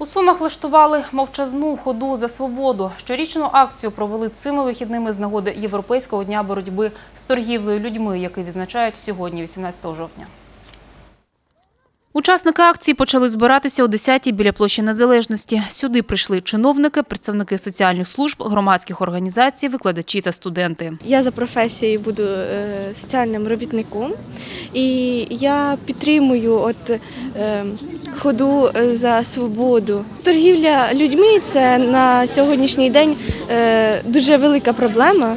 У Сумах влаштували мовчазну ходу за свободу. Щорічну акцію провели цими вихідними з нагоди Європейського дня боротьби з торгівлею людьми, який відзначають сьогодні, 18 жовтня. Учасники акції почали збиратися о 10-й біля площі Незалежності. Сюди прийшли чиновники, представники соціальних служб, громадських організацій, викладачі та студенти. Я за професією буду е, соціальним робітником, і я підтримую от е, ходу за свободу. Торгівля людьми це на сьогоднішній день е, дуже велика проблема.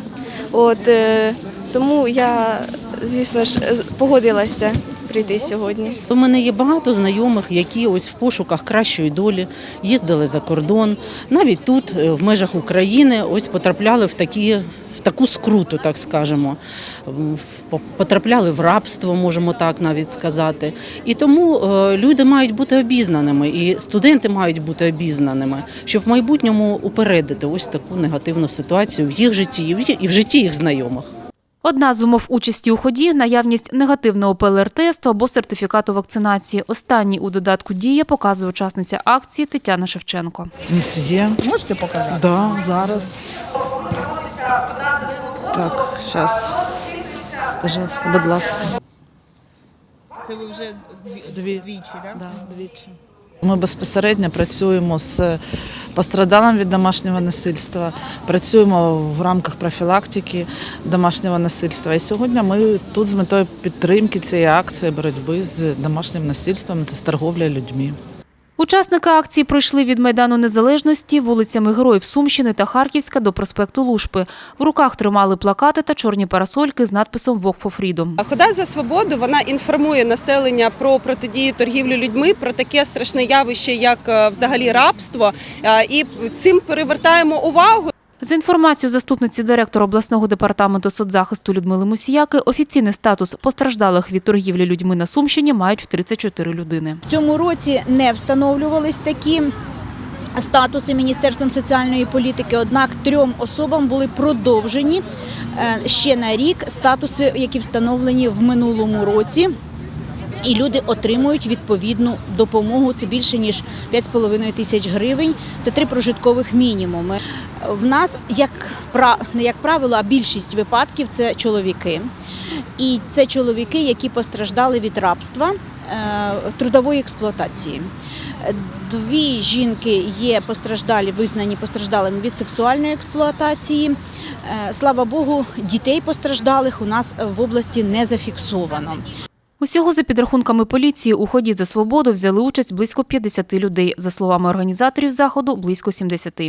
От е, тому я, звісно ж, погодилася прийти сьогодні. У мене є багато знайомих, які ось в пошуках кращої долі їздили за кордон. Навіть тут, е, в межах України, ось потрапляли в такі. Таку скруту, так скажемо, потрапляли в рабство, можемо так навіть сказати. І тому е, люди мають бути обізнаними, і студенти мають бути обізнаними, щоб в майбутньому упередити ось таку негативну ситуацію в їх житті і в і в житті їх знайомих. Одна з умов участі у ході – наявність негативного ПЛР-тесту або сертифікату вакцинації. Останній у додатку «Дія» показує учасниця акції Тетяна Шевченко. Є. Можете показати? Да, зараз. Так, зараз. Пожалуйста, будь ласка. Це ви вже дві, Дві. двічі, так? Да, двічі. Ми безпосередньо працюємо з пострадалим від домашнього насильства, працюємо в рамках профілактики домашнього насильства. І сьогодні ми тут з метою підтримки цієї акції боротьби з домашнім насильством та з торговлею людьми. Учасники акції пройшли від Майдану Незалежності вулицями Героїв Сумщини та Харківська до проспекту Лушпи. В руках тримали плакати та чорні парасольки з надписом «Walk for Freedom». Хода за свободу вона інформує населення про протидію торгівлі людьми, про таке страшне явище, як е, взагалі рабство, Е, і цим перевертаємо увагу. За інформацією заступниці директора обласного департаменту соцзахисту Людмили Мусіяки, офіційний статус постраждалих від торгівлі людьми на Сумщині мають 34 людини. В цьому році не встановлювались такі статуси Міністерством соціальної політики, однак трьом особам були продовжені е, ще на рік статуси, які встановлені в минулому році. І люди отримують відповідну допомогу. Це більше ніж 5,5 тисяч гривень. Це три прожиткових мінімуми. В нас як не як правило, а більшість випадків це чоловіки. І це чоловіки, які постраждали від рабства е, трудової експлуатації. Дві жінки є постраждалі, визнані постраждалими від сексуальної експлуатації. Е, Слава Богу, дітей постраждалих у нас в області не зафіксовано. Усього за підрахунками поліції у ході за свободу взяли участь близько 50 людей. За словами організаторів заходу, близько 70.